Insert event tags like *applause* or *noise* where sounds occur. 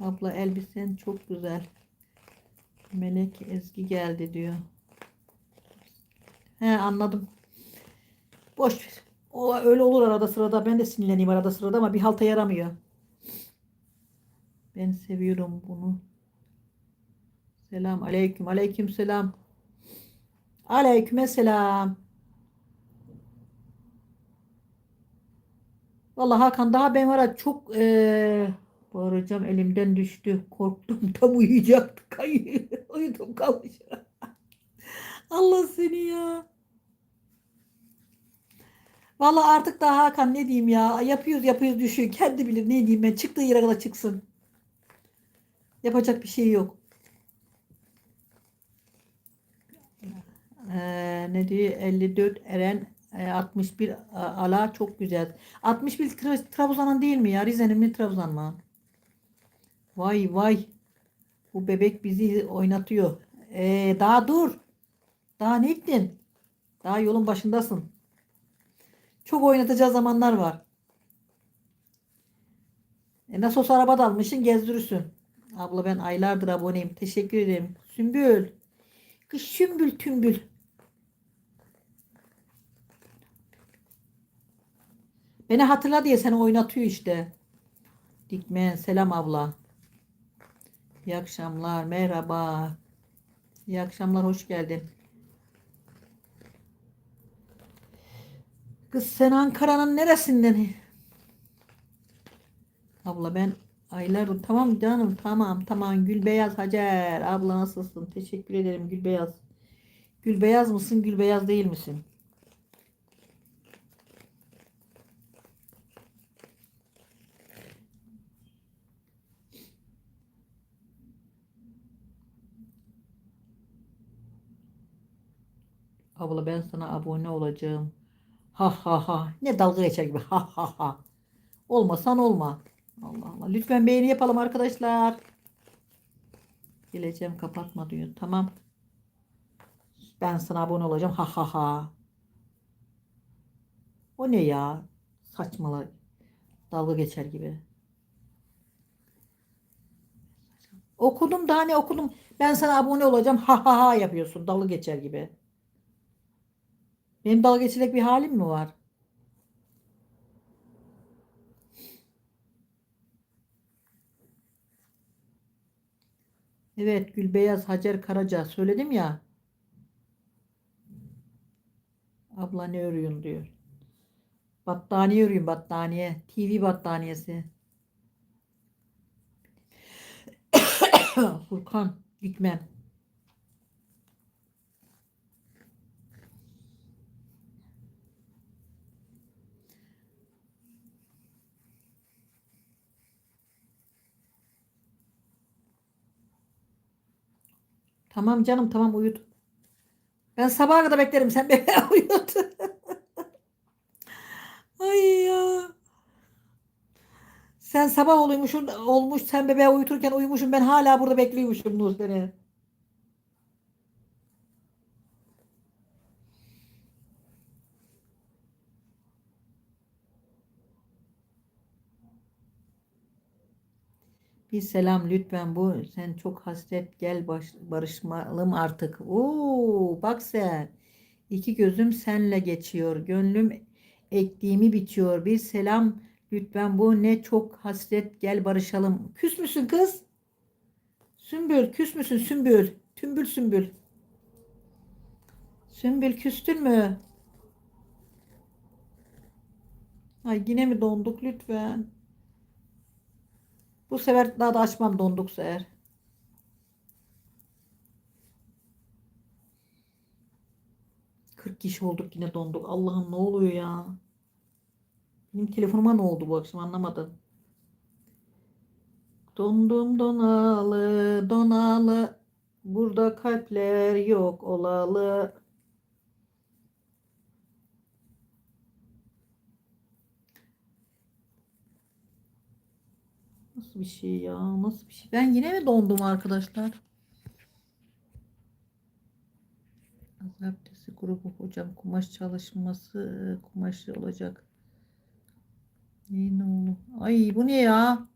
Abla elbisen çok güzel. Melek Ezgi geldi diyor. He anladım. Boş ver. O öyle olur arada sırada. Ben de sinirleneyim arada sırada ama bir halta yaramıyor. Ben seviyorum bunu. Selam aleyküm. Aleyküm selam. Aleyküm selam. Vallahi Hakan daha ben var çok eee bağıracağım elimden düştü. Korktum *laughs* tam uyuyacaktı. Kayı. *laughs* Uyudum kalmış. *laughs* Allah seni ya. Vallahi artık daha Hakan ne diyeyim ya. Yapıyoruz yapıyoruz düşüyor. Kendi bilir ne diyeyim ben. Çıktığı yere kadar çıksın. Yapacak bir şey yok. Ee, ne diyor? 54 Eren e, 61 a- Ala çok güzel. 61 Tra- Trabzon'un değil mi ya? Rize'nin mi Trabzon mu? Vay vay. Bu bebek bizi oynatıyor. Ee, daha dur. Daha ne gittin? Daha yolun başındasın. Çok oynatacağı zamanlar var. E nasıl olsa araba da almışsın gezdirirsin. Abla ben aylardır aboneyim. Teşekkür ederim. Sümbül. Kız sümbül tümbül. Beni hatırla diye seni oynatıyor işte. Dikmen selam abla. İyi akşamlar merhaba. İyi akşamlar hoş geldin. Kız sen Ankara'nın neresinden? Abla ben aylar tamam canım tamam tamam Gülbeyaz Hacer abla nasılsın? Teşekkür ederim Gülbeyaz. Gülbeyaz mısın Gülbeyaz değil misin? Abla ben sana abone olacağım. Ha ha ha. Ne dalga geçer gibi. Ha ha ha. Olmasan olma. Allah Allah. Lütfen beğeni yapalım arkadaşlar. Geleceğim kapatma diyor. Tamam. Ben sana abone olacağım. Ha ha ha. O ne ya? Saçmalar. Dalga geçer gibi. Okudum daha ne okudum. Ben sana abone olacağım. Ha ha ha yapıyorsun. Dalga geçer gibi. Benim dalga geçecek bir halim mi var? Evet Gülbeyaz Hacer Karaca söyledim ya. Abla ne örüyorsun diyor. Battaniye örüyorum battaniye. TV battaniyesi. *coughs* Furkan Dikmen. Tamam canım tamam uyut. Ben sabaha kadar beklerim sen *laughs* beni uyut. Ay ya. Sen sabah olmuşsun olmuş sen bebeği uyuturken uyumuşum ben hala burada bekliyormuşum Nur Bir selam lütfen bu sen çok hasret gel baş, barışmalım artık. Oo bak sen. İki gözüm senle geçiyor. Gönlüm ektiğimi bitiyor. Bir selam lütfen bu ne çok hasret gel barışalım. Küs müsün kız? Sümbül küs müsün Sümbül? Tümbül Sümbül. Sümbül küstün mü? Ay yine mi donduk lütfen? Bu sefer daha da açmam donduksa eğer. Kırk kişi olduk yine donduk. Allah'ım ne oluyor ya? Benim telefonuma ne oldu bu akşam anlamadım. Dondum donalı donalı. Burada kalpler yok olalı. Nasıl bir şey ya? Nasıl bir şey? Ben yine mi dondum arkadaşlar? Azaptesi grubu hocam kumaş çalışması kumaşlı olacak. Ne ne oldu? Ay bu ne ya?